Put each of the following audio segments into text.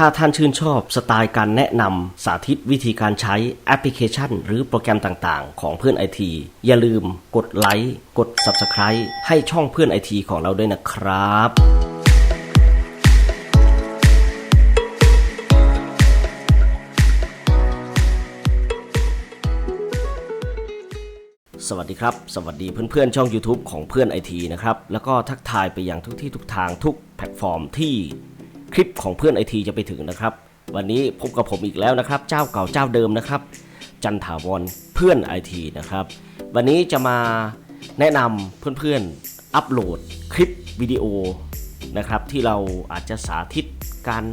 ถ้าท่านชื่นชอบสไตล์การแนะนำสาธิตวิธีการใช้แอปพลิเคชัน หรือโปรแกรมต่างๆ ของเพื่อนไอทีอย่าลืมกดไลค์กด Subscribe ให้ช่องเพื่อนไอทีของเราด้วยนะครับสวัสดีครับ สวัสดีเพื่อนๆ ช่อง YouTube ของเพื่อนไอทีนะครับ แล้วก็ทักทายไปยังทุกที่ทุกทางทุกแพลตฟอร์มที่ คลิปของเพื่อนไอทีจะไปถึงนะครับ วันนี้พบกับผมอีกแล้วนะครับ เจ้าเก่าเจ้าเดิมนะครับ จันถาวรเพื่อนไอทีนะครับ วันนี้จะมาแนะนำเพื่อนๆอัปโหลดคลิปวิดีโอนะครับที่เราอาจจะสาธิตการ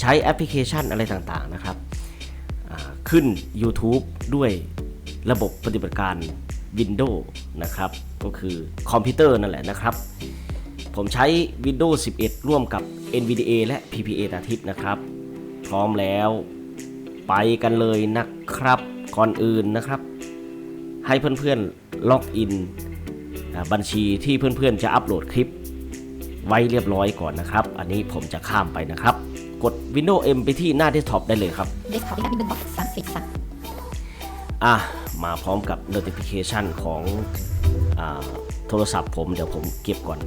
ใช้แอปพลิเคชันอะไรต่างๆนะครับขึ้น YouTube ด้วยระบบปฏิบัติการ Windows นะครับ ก็คือคอมพิวเตอร์นั่นแหละนะครับ ผมใช้ Windows 11 ร่วมกับ NVDA และ PPA ตาทิพย์นะครับ พร้อมแล้วไปกันเลยนะครับก่อนอื่นนะครับ ให้เพื่อนๆล็อกอินอ่าบัญชีที่เพื่อนๆจะอัปโหลดคลิป ไว้เรียบร้อยก่อนนะครับ อันนี้ผมจะข้ามไปนะครับ กด Windows M ไปที่หน้าเดสก์ท็อปได้เลยครับเดสก์ท็อปที่หนึ่งบอกสามสิบสามอะ มาพร้อมกับ notification ของอาโทรศัพท์ผมเดี๋ยวผมเก็บก่อน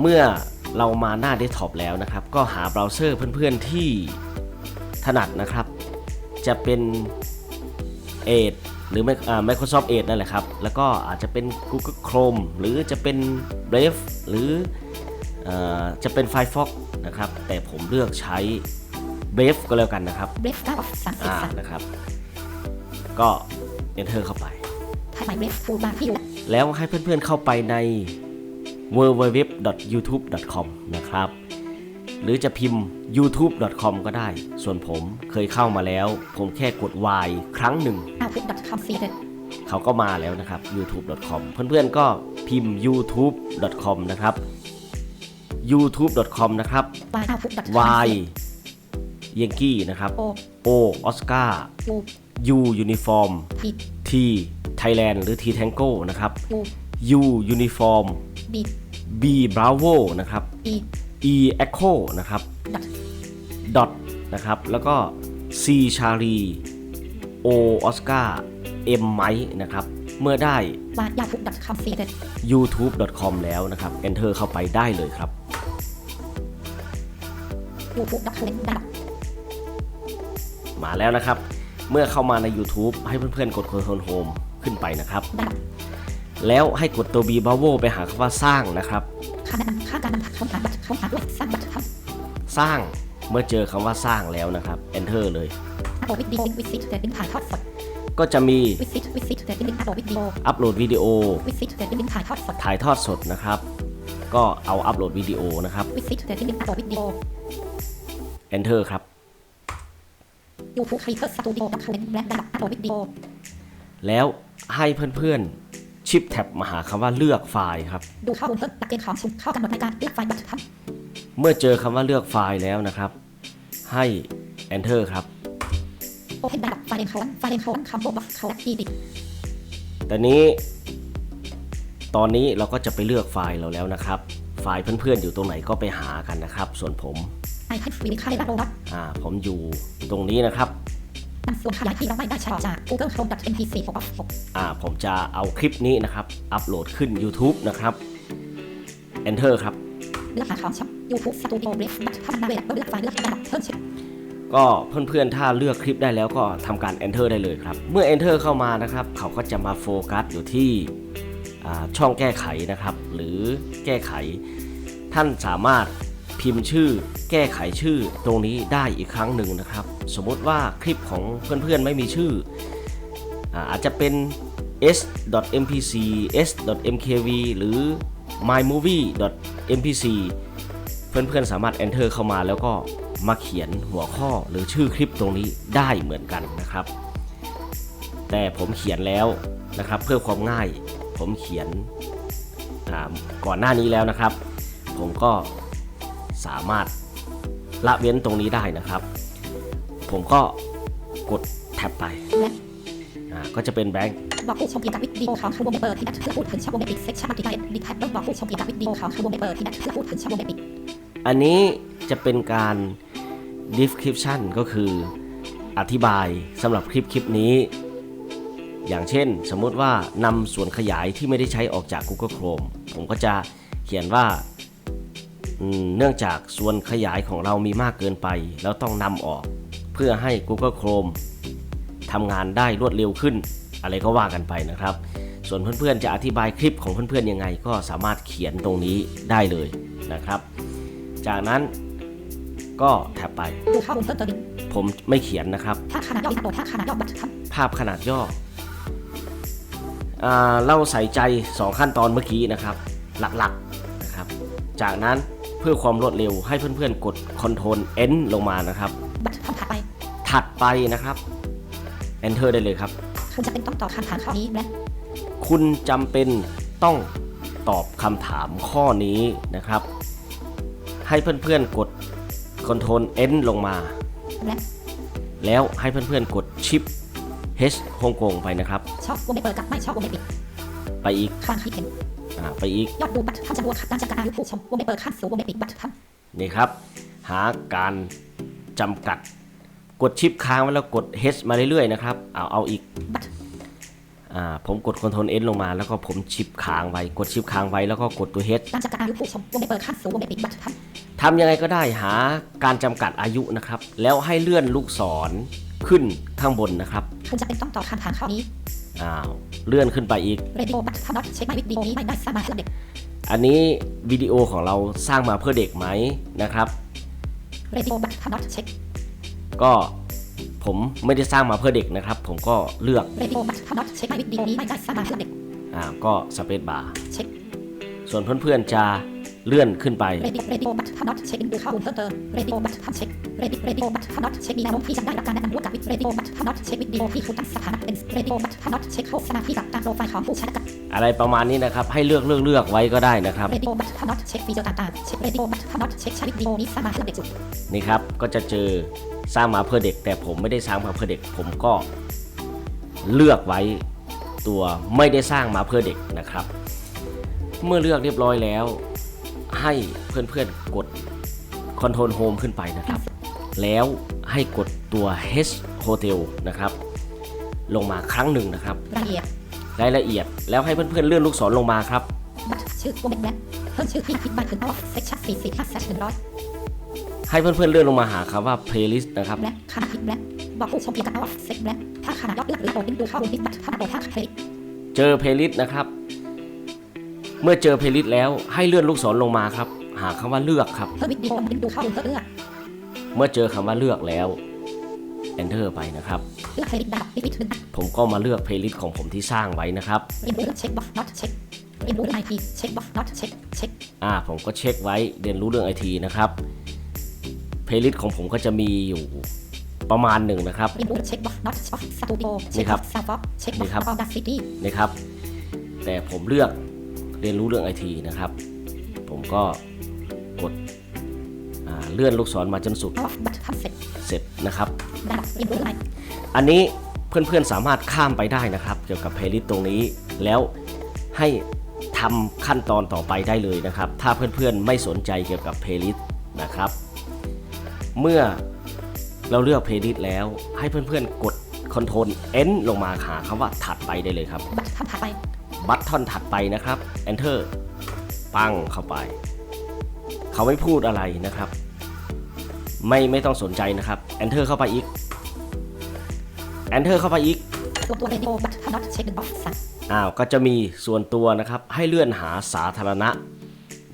เมื่อเรามาหน้าเดสก์ท็อปแล้วนะครับ ก็หาเบราว์เซอร์เพื่อนๆที่ถนัดนะครับ จะเป็น Edge หรือ Mic- อ่า Microsoft Edge นั่นแหละครับ แล้วก็อาจจะเป็น Google Chrome หรือจะเป็น Brave หรือเออจะเป็น Firefox นะครับ แต่ผมเลือกใช้ Brave ก็แล้วกันนะครับเบรฟเก้าบอกสามสิบอ่าสามนะครับ ก็ enter เข้าไปถ้าหมายเบรฟฟูลบาร์ที่อยู่แล้วให้เพื่อนๆเข้าไปใน www.youtube.com นะครับ หรือจะพิมพ์ youtube.com ก็ได้ ส่วนผมเคยเข้ามาแล้ว ผมแค่กด Y ครั้งหนึ่งอาพุทดอทคอมซีเดเขาก็มาแล้วนะครับ youtube.com เพื่อนๆก็พิมพ์ youtube.com นะครับ youtube.com นะครับวายอาพุทดอท Y เยงกี้นะครับโอ O ออสการ์ยู U ยูนิฟอร์มพี T Thailand หรือ T Tango นะครับยู U Uniform บี B Bravo นะครับ อี E Echo นะครับดอท Dot นะครับ แล้วก็ C Charlie O Oscar M Mike นะครับ เมื่อได้วายาพุทดอทคอมซีเด youtube.com แล้วนะครับ enter เข้าไปได้เลยครับ ยูพุทดอทคอมดับมาแล้วนะครับ เมื่อเข้ามาใน YouTube ให้เพื่อนๆ กด Control Home ขึ้นไปนะครับ ดับ แล้วให้กดตัว B Bravo ไปหาคำว่าสร้างนะครับค่าแนะนำค่าการนำเข้าหาบัตรเข้าหาด้วยสร้างบัตรครับสร้างเมื่อเจอคำว่าสร้างแล้วนะครับ enter เลยอาโบวิดีโอวิสิตเดบินถ่ายทอดสดก็จะมีวิสิตวิสิตเดบินอาโบวิดีโออัปโหลดวิดีโอวิสิตเดบินถ่ายทอดสดถ่ายทอดสดนะครับ ก็เอาอัปโหลดวิดีโอนะครับวิสิตเดบินอาโบวิดีโอ enter ครับยูทูบครีเอเตอร์สตูดิโอดอทคอมแบล็คดับอาโบวิดีโอแล้วให้เพื่อนๆ ชิปแท็บมาหาคำว่าเลือกไฟล์ครับ ดูข้อมูลเพิ่มหลักเกณฑ์ของชุมเข้ากำหนดในการเลือกไฟล์บัตรครับเมื่อเจอคำว่าเลือกไฟล์แล้วนะครับ ให้ enter ครับโอเพนดับไฟล์เอนโคดไฟล์เอนโคดคำบอกเขาและอีดิแต่นี้ตอนนี้เราก็จะไปเลือกไฟล์เราแล้วนะครับ ไฟล์เพื่อนๆอยู่ตรงไหนก็ไปหากันนะครับ ส่วนผมไอคอนฟิลิคาเลราโรวัตอ่าผมอยู่ตรงนี้นะครับ นำส่วนขยายที่เราไม่ได้ใช้จาก Google Chrome MP4 6อ่าผมจะเอาคลิปนี้นะครับ อัปโหลดขึ้น YouTube นะครับ enter ครับเลือกหาของช่อง YouTube Studio Brief บัตรพัฒนาเวลาเลือกไฟล์เลือกระดับเพิ่มชื่อก็เพื่อนๆ ถ้าเลือกคลิปได้แล้วก็ทำการ enter ได้เลยครับ เมื่อ enter เข้ามานะครับ เขาก็จะมาโฟกัสอยู่ที่ช่องแก้ไขนะครับ หรือแก้ไข ท่านสามารถ พิมพ์ชื่อ แก้ไขชื่อตรงนี้ได้อีกครั้งหนึ่งนะครับ สมมติว่าคลิปของเพื่อนๆไม่มีชื่ออาอาจจะเป็น s.mpc s.mkv หรือ mymovie.mpc เพื่อนๆสามารถ enter เข้ามาแล้วก็มาเขียนหัวข้อหรือชื่อคลิปตรงนี้ได้เหมือนกันนะครับ แต่ผมเขียนแล้วนะครับเพื่อความง่ายผมเขียนก่อนหน้านี้แล้วนะครับ ผมก็ สามารถละเว้นตรงนี้ได้นะครับ ผมก็กดแท็บไปและอ่าก็จะเป็นแบงค์บอกผู้ชมเกี่ยวกับวิดีโอของชูวงเปิดที่นัดเพื่อพูดถึงชาววงในปิดเซ็กชันปิดเซ็กชันปิดท้ายบอกผู้ชมเกี่ยวกับวิดีโอของชูวงเปิดที่นัดเพื่อพูดถึงชาววงในปิดอันนี้จะเป็นการ description ก็คืออธิบายสำหรับคลิปคลิปนี้ อย่างเช่น สมมุติว่านำส่วนขยายที่ไม่ได้ใช้ออกจาก Google Chrome ผมก็จะเขียนว่าอืม เนื่องจากส่วนขยายของเรามีมากเกินไป แล้วต้องนำออก เพื่อให้ Google Chrome ทำงานได้รวดเร็วขึ้น อะไรก็ว่ากันไปนะครับ ส่วนเพื่อนๆจะอธิบายคลิปของเพื่อนๆยังไง ก็สามารถเขียนตรงนี้ได้เลยนะครับ จากนั้นก็แท็บไป ผมไม่เขียนนะครับถ้าขนาดย่ออินโถ้าขนาดย่อบัตรทันภาพขนาดย่อเราใส่ใจ 2 ขั้นตอนเมื่อกี้นะครับ หลักๆนะครับ จากนั้น เพื่อความรวดเร็วให้เพื่อนๆ กด Ctrl N ลงมานะครับบัตรทันถัดไป ถัดไปนะครับ Enter ได้เลยครับ คุณจะเป็นต้องตอบคำถามข้อนี้และคุณจำเป็นต้องตอบคำถามข้อนี้นะครับ ให้เพื่อนๆ กด Ctrl N ลงมา และแล้วให้เพื่อนๆ กดชิป H ฮ่องกงไปนะครับ ชอบวงเล็บเปิดกับไม่ชอบวงเล็บปิด ไปอีก ความคิดเห็น อ่าไปอีก ยอดดูบัตรทันจำนวนการจัดการอายุผู้ชมวงเล็บเปิดขั้นสูงวงเล็บปิดบัตรทันนี่ครับ หาการจำกัด กดชิปค้างไว้แล้วกด H มาเรื่อยๆนะครับเอาเอาอีกบัตรอ่าผมกด Ctrl N ลงมาแล้วก็ผมชิปค้างไว้กดชิปค้างไว้แล้วก็กดตัว H การจัดการอายุผู้ชมวงเล็บเปิดขั้นสูงวงเล็บปิดบัตรทันทำยังไงก็ได้หาการจำกัดอายุนะครับ แล้วให้เลื่อนลูกศรขึ้นข้างบนนะครับคุณจะเป็นต้องตอบคำถามข้อนี้ อ้าวเลื่อนขึ้นไปอีกเรดิโอบัตรทันน็อตเช็คไม่วิดีโอนี้ไม่ได้สร้างมาให้เด็ก อันนี้วิดีโอของเราสร้างมาเพื่อเด็กไหมนะครับเรดิโอบัตรทันน็อตเช็คก็ผมไม่ได้สร้างมาเพื่อเด็กนะครับ ผมก็เลือกเรดิโอบัตรทันน็อตเช็คไม่วิดีโอนี้ไม่ได้สร้างมาให้เด็กอ่าก็สเปซบาร์เช็คส่วนเพื่อนๆจะ เลื่อนขึ้นไปเรดิโอเรดิโอบัตรทันน็อตเช็คดูข้อมูลเพิ่มเติมเรดิโอบัตรทันเช็คเรดิเรดิโอบัตรทันน็อตเช็คมีแนวโน้มที่จะได้รับการแนะนำร่วมกับวิเรดิโอบัตรทันน็อตเช็ควิดีโอที่คุณตั้งสถานะเป็นเรดิโอบัตรทันน็อตเช็คโฆษณาที่กับตามโปรไฟล์ของผู้ใช้กับ อะไรประมาณนี้นะครับ ให้เลือกเลือกเลือกไว้ก็ได้นะครับเรดิโอบัตรทันน็อตเช็คฟีเจอร์ต่างๆเช็คเรดิโอบัตรทันน็อตเช็คใช้วิดีโอนี้สร้างมาให้เด็กจุดนี่ครับ ก็จะเจอสร้างมาเพื่อเด็ก แต่ผมไม่ได้สร้างมาเพื่อเด็ก ผมก็เลือกไว้ตัวไม่ได้สร้างมาเพื่อเด็กนะครับ เมื่อเลือกเรียบร้อยแล้ว ให้เพื่อนๆกด Ctrl Home ขึ้นไปนะครับ แล้วให้กดตัว H Hotel นะครับ ลงมาครั้งหนึ่งนะครับรายละเอียดรายละเอียดแล้วให้เพื่อนๆเลื่อนลูกศรลงมาครับ บัตรชื่อวงเล็บและเพิ่มชื่อที่คิดบันทึกออฟเซ็กชั่นสี่สี่ห้าแซชหนึ่งร้อยให้เพื่อนๆเลื่อนลงมาหาคำว่า playlist นะครับและขนาดคิดและบอกผู้ชมเกี่ยวกับออฟเซ็กและถ้าขนาดยอดเลือกหรือโอนดูข้อมูลที่บัตรทันโดยถ้าเคยเจอ playlist นะครับ เมื่อเจอ playlist แล้วให้เลื่อนลูกศรลงมาครับ หาคำว่าเลือกครับเพิ่มวิดีโอดูข้อมูลเพื่อเลือกเมื่อเจอคำว่าเลือกแล้ว enter ไปนะครับเลือกเพลย์ลิสต์ดับลิมิตหนึ่งผมก็มาเลือก playlist ของผมที่สร้างไว้นะครับเรียนรู้เรื่องเช็คบ็อกซ์ not เช็คเรียนรู้เรื่องไอทีเช็คบ็อกซ์ not เช็คเช็คอ่าผมก็เช็คไว้เรียนรู้เรื่องไอทีนะครับ playlist ของผมก็จะมีอยู่ประมาณหนึ่งนะครับเรียนรู้เรื่องเช็คบ็อกซ์ not ช็อปสตูดิโอนี่เช็คครับ็อบกซ์ซาวด์เช็คบ็อกนี่ครับซ์ออดัสซิตี้นะครับ แต่ผมเลือก เรียนรู้เรื่องไอทีนะครับ ผมก็กดอ่าเลื่อนลูกศรมาจนสุดออฟบัตรทันเสร็จเสร็จนะครับระดับเรียนรู้เรื่องไออันนี้เพื่อนๆสามารถข้ามไปได้นะครับ เกี่ยวกับเพลย์ลิสต์ตรงนี้ แล้วให้ทำขั้นตอนต่อไปได้เลยนะครับ ถ้าเพื่อนๆไม่สนใจเกี่ยวกับเพลย์ลิสต์นะครับ เมื่อเราเลือกเพลย์ลิสต์แล้ว ให้เพื่อนๆกด Ctrl N ลงมาหาคำว่าถัดไปได้เลยครับ บัตรทันถัดไป บัตทอนถัดไปนะครับ Enter ปังเข้าไป เขาไม่พูดอะไรนะครับ ไม่ไม่ต้องสนใจนะครับ Enter เข้าไปอีก Enter เข้าไปอีกส่วนตัวเรดิโอบัตคัทเช็คบ็อกซ์อ้าวก็จะมีส่วนตัวนะครับให้เลื่อนหาสาธารณะ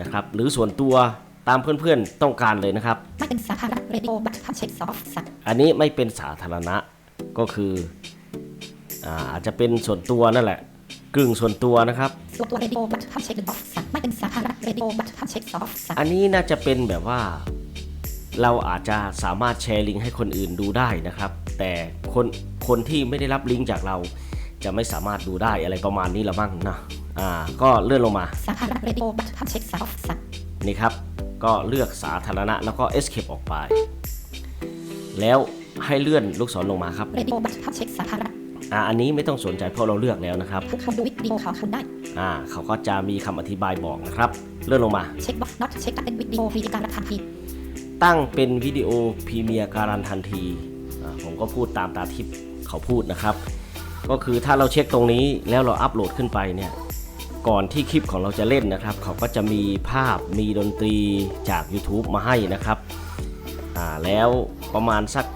นะครับ หรือส่วนตัวตามเพื่อนๆต้องการเลยนะครับ ไม่เป็นสาธารณะเรดิโอบัตรทันเช็คสองสั่งอันนี้ไม่เป็นสาธารณะก็คืออ่าอาจจะเป็นส่วนตัวนั่นแหละ กึ่งส่วนตัวนะครับส่วนตัวเรดิโอบัตรทันเช็คหนึ่งบ็อกซ์สั่งไม่เป็นสาธารณะเรดิโอบัตรทันเช็คสองสั่งอันนี้น่าจะเป็นแบบว่า เราอาจจะสามารถแชร์ลิงก์ให้คนอื่นดูได้นะครับ แต่คนคนที่ไม่ได้รับลิงก์จากเราจะไม่สามารถดูได้อะไรประมาณนี้ละมั้งนะ อ่า ก็เลื่อนลงมาสาธารณะเรดิโอบัตรทันเช็คสองสั่งนี่ครับ ก็เลือกสาธารณะแล้วก็ escape ออกไป แล้วให้เลื่อนลูกศรลงมาครับเรดิโอบัตรทันเช็คสาธารณะอ่าอันนี้ไม่ต้องสนใจเพราะเราเลือกแล้วนะครับทุกคนดูวิดีโอของคุณได้อ่าเขาก็จะมีคำอธิบายบอกนะครับ เลื่อนลงมาเช็คบ็อกซ์ not เช็คตั้งเป็นวิดีโอพรีการรับทันทีตั้งเป็นวิดีโอพรีเมียร์การันทันทีอ่าผมก็พูดตามตาทิพเขาพูดนะครับ ก็คือถ้าเราเช็คตรงนี้แล้วเราอัปโหลดขึ้นไปเนี่ยก่อนที่คลิปของเราจะเล่นนะครับ เขาก็จะมีภาพมีดนตรีจาก YouTube มาให้นะครับอ่าแล้วประมาณสักอ่า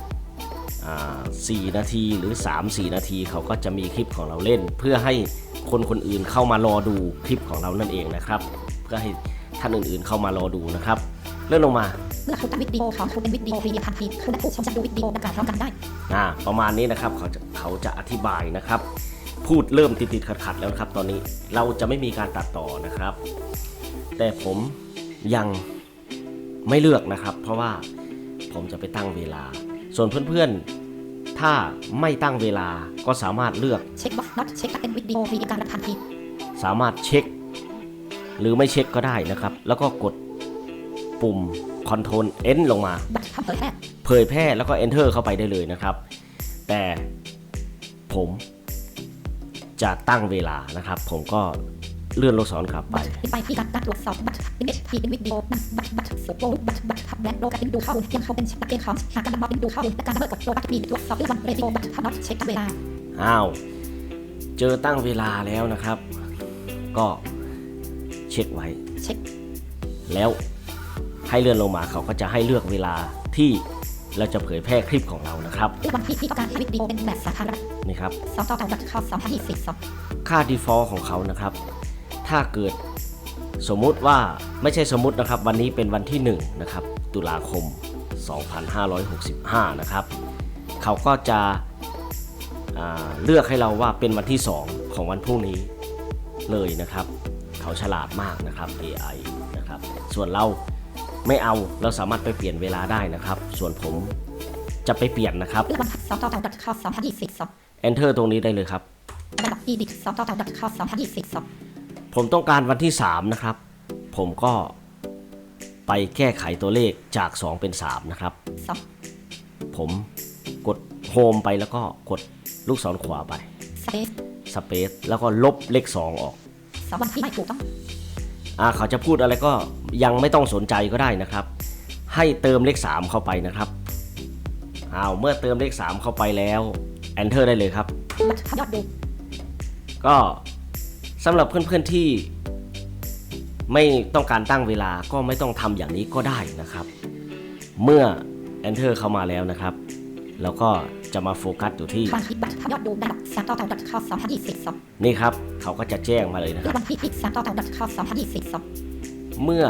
4 นาทีหรือ 3-4 นาทีเขาก็จะมีคลิปของเราเล่น เพื่อให้คนคนอื่นเข้ามารอดูคลิปของเรานั่นเองนะครับ เพื่อให้ท่านอื่นๆเข้ามารอดูนะครับเลื่อนลงมาเมื่อคุณตั้งวิดีโอของคุณเป็นวิดีโอพรีทันทีคุณและผู้ชมจะดูวิดีโอดังกล่าวพร้อมกันได้อ่าประมาณนี้นะครับเขาจะเขาจะอธิบายนะครับ พูดเริ่มติดติดขัดขัดๆแล้วนะครับ ตอนนี้เราจะไม่มีการตัดต่อนะครับ แต่ผมยังไม่เลือกนะครับ เพราะว่าผมจะไปตั้งเวลา ส่วนเพื่อนๆ ถ้าไม่ตั้งเวลาก็สามารถเลือกเช็คบ็อกซ์ not เช็คตั้งเป็นวิดีโอพรีการรับทันทีสามารถเช็ค หรือไม่เช็คก็ได้นะครับ แล้วก็กดปุ่ม Ctrl N ลงมาบัตรทำเผยแพร่เผยแพร่แล้วก็ enter เข้าไปได้เลยนะครับ แต่ผมจะตั้งเวลานะครับ ผมก็ เลื่อนลูกศรกลับไป ไปที่การการตรวจสอบบัตรเป็นเอชพีเป็นวิดีโอนั่งบัตรบัตรสุดโลบัตรบัตรทับแบงค์โลกับเป็นดูข้อมูลยังเขาเป็นชัดเจนของหากการนำมาเป็นดูข้อมูลและการละเมิดกฎโลบัตรมีตรวจสอบด้วยวันเรดิโอบัตรทำ not เช็คเวลาอ้าวเจอตั้งเวลาแล้วนะครับ ก็เช็คไว้เช็คแล้วให้เลื่อนลงมาเขาก็จะให้เลือกเวลาที่เราจะเผยแพร่คลิปของเรานะครับวันที่ที่ต้องการให้วิดีโอเป็นแบบสาธารณะนี่ครับสองต่อต่อบัตรข้อสองพันยี่สิบสองค่า default ของเขานะครับ ถ้าเกิดสมมุติว่าไม่ใช่สมมุตินะครับ วันนี้เป็นวันที่1นะครับตุลาคม 2565 นะครับ เขาก็จะเลือกให้เราว่าเป็นวันที่ 2 ของวันพรุ่งนี้เลยนะครับ เขาฉลาดมากนะครับ AI นะครับ ส่วนเราไม่เอาเราสามารถไปเปลี่ยนเวลาได้นะครับ ส่วนผมจะไปเปลี่ยนนะครับเลือกวันสองต่อต่อบัตรข้อสองพันยี่สิบสอง enter ตรงนี้ได้เลยครับระดับ edit สองต่อต่อบัตรข้อสองพันยี่สิบสอง ผมต้องการวันที่ 3 นะครับ ผมก็ไปแก้ไขตัวเลขจาก 2 เป็น 3 นะครับ สองผมกดโฮมไปแล้วก็กดลูกศรขวาไป space สเปซแล้วก็ลบเลข 2 ออก สองวันที่ไม่ถูกต้อง อ่าเขาจะพูดอะไรก็ยังไม่ต้องสนใจก็ได้นะครับ ให้เติมเลข 3 เข้าไปนะครับอ้าวเมื่อเติมเลข 3 เข้าไปแล้ว enter ได้เลยครับ บัตรทำยอดดู ก็ สำหรับเพื่อนๆที่ไม่ต้องการตั้งเวลาก็ไม่ต้องทำอย่างนี้ก็ได้นะครับ เมื่อ enter เข้ามาแล้วนะครับ แล้วก็จะมาโฟกัสอยู่ที่ทางคลิปบัตรทำยอดดูระดับสามต่อต่อบัตรข้อสองพันยี่สิบสองนี่ครับ เขาก็จะแจ้งมาเลยนะคเลือรับกวันที่ที่สามต่อต่อบัตรข้อสองพันยี่สิบสองเมื่อ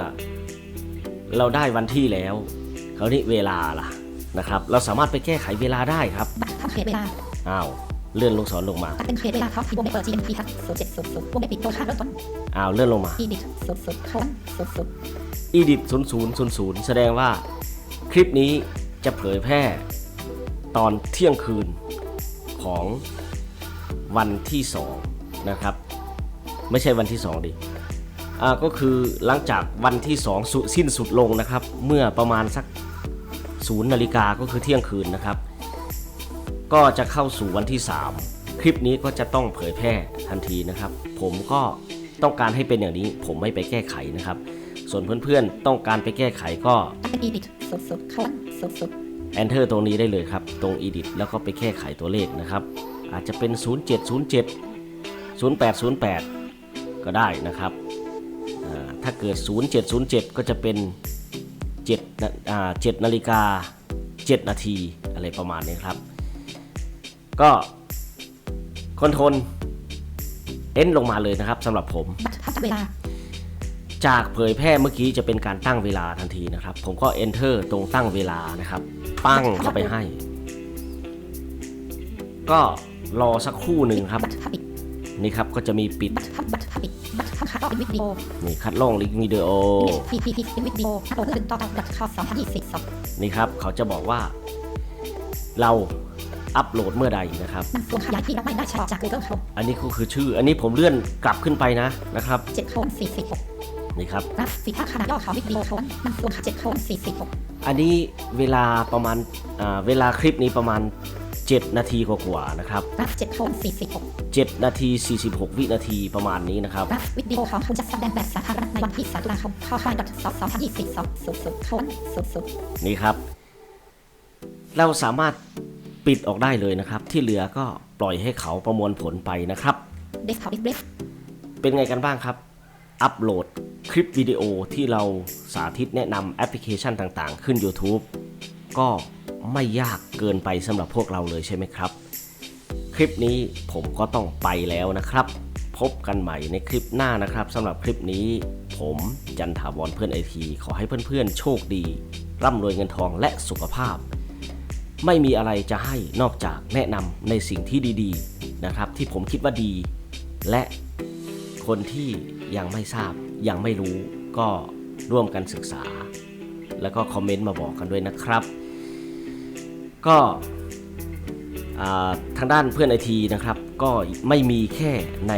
เราได้วันที่แล้วเขาวนี่เวลาล่ะนะครับ เราสามารถไปแก้ไขเวลาได้ครับบัตรทำเขตเวลาอ้าว เลื่อนลูกศรลงมาตัดเป็นเขตเวลาท็อปที่วงเล็บเปิด GMT ทับศูนย์เจ็ดศูนย์ศูนย์วงเล็บปิดโดยค่าเริ่มต้นอ้าวเลื่อนลงมา edit ศูนย์ศูนย์โคนศูนย์ศูนย์ edit 0000แสดงว่า คลิปนี้จะเผยแพร่ตอนเที่ยงคืนของวันที่2นะครับ ไม่ใช่วันที่2ดิอ่าก็คือหลังจากวันที่2สุสิ้นสุดลงนะครับ เมื่อประมาณสัก0นาฬิกาก็คือเที่ยงคืนนะครับ ก็จะเข้าสู่วันที่ 3 คลิปนี้ก็จะต้องเผยแพร่ทันทีนะครับ ผมก็ต้องการให้เป็นอย่างนี้ ผมไม่ไปแก้ไขนะครับ ส่วนเพื่อนๆต้องการไปแก้ไขก็ตัดเป็น edit ศูนย์ศูนย์โคนศูนย์ศูนย์ enter ตรงนี้ได้เลยครับ ตรง edit แล้วก็ไปแก้ไขตัวเลขนะครับ อาจจะเป็น 0707 0808 ก็ได้นะครับอ่าถ้าเกิด 0707 ก็จะเป็น7นาอ่า7นาฬิกา7 นาทีอะไรประมาณนี้ครับ ก็คอนโทรลเอ็นลงมาเลยนะครับสำหรับผมบัตรทำเวลาจากเผยแพร่เมื่อกี้จะเป็นการตั้งเวลาทันทีนะครับ ผมก็ enter ตรงตั้งเวลานะครับ ปั้งเข้าไปให้ ก็รอสักครู่หนึ่งครับบัตรทำปิดนี่ครับก็จะมีปิดบัตรทำบัตรทำปิดบัตรทำคัดออกเป็นวิดีโอนี่คัดลองลิงก์วิดีโอพีพีพีเป็นวิดีโออัปโหลดขึ้นต่อต่อบัตรข้อสองพันยี่สิบสองนี่ครับเขาจะบอกว่า เรา อัปโหลดเมื่อใดนะครับนำส่วนขยายที่รับไม่ได้ใช้ออกจาก Google Chrome อันนี้ก็คือชื่อ อันนี้ผมเลื่อนกลับขึ้นไปนะนะครับเจ็ดโคนสี่สิบหกนี่ครับกราฟสีค่าขนาดย่อของวิดีโอโคนนำส่วนเจ็ดโคนสี่สิบหกอันนี้เวลาประมาณอ่าเวลาคลิปนี้ประมาณ 7 นาทีกว่าๆนะครับกราฟ7โคน46 7 นาที 46 วินาทีประมาณนี้นะครับกราฟวิดีโอของคุณจะแสดงแบบสาธารณะในวันที่3ตุลาคมข้อ5 2 2022 00โคน00นี่ครับ เราสามารถ ปิดออกได้เลยนะครับ ที่เหลือก็ปล่อยให้เขาประมวลผลไปนะครับ desktop is brief เป็นไงกันบ้างครับ อัปโหลดคลิปวิดีโอที่เราสาธิตแนะนำแอปพลิเคชันต่างๆ ขึ้น YouTube ก็ไม่ยากเกินไปสำหรับพวกเราเลยใช่ไหมครับ คลิปนี้ผมก็ต้องไปแล้วนะครับ พบกันใหม่ในคลิปหน้านะครับสำหรับคลิปนี้ ผมจันทาวรเพื่อนไอทีขอให้เพื่อนๆ โชคดี ร่ำรวยเงินทองและสุขภาพ ไม่มีอะไรจะให้นอกจากแนะนำในสิ่งที่ดีๆนะครับ ที่ผมคิดว่าดี และคนที่ยังไม่ทราบยังไม่รู้ก็ร่วมกันศึกษา แล้วก็คอมเมนต์มาบอกกันด้วยนะครับ ก็ทางด้านเพื่อนไอทีนะครับ ก็ไม่มีแค่ใน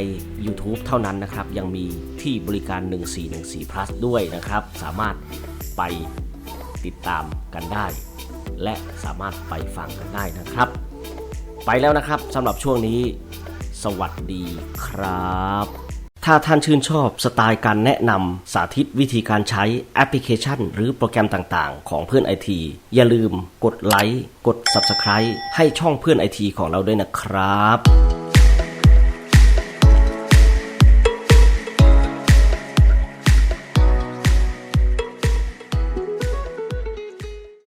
YouTube เท่านั้นนะครับ ยังมีที่บริการ 1414 plus ด้วยนะครับ สามารถไปติดตามกันได้ และสามารถไปฟังกันได้นะครับ ไปแล้วนะครับสำหรับช่วงนี้ สวัสดีครับ ถ้าท่านชื่นชอบสไตล์การแนะนำสาธิตวิธีการใช้แอปพลิเคชัน หรือโปรแกรมต่างๆ ของเพื่อนไอทีอย่าลืมกดไลค์กด Subscribe ให้ช่องเพื่อนไอทีของเราด้วยนะครับ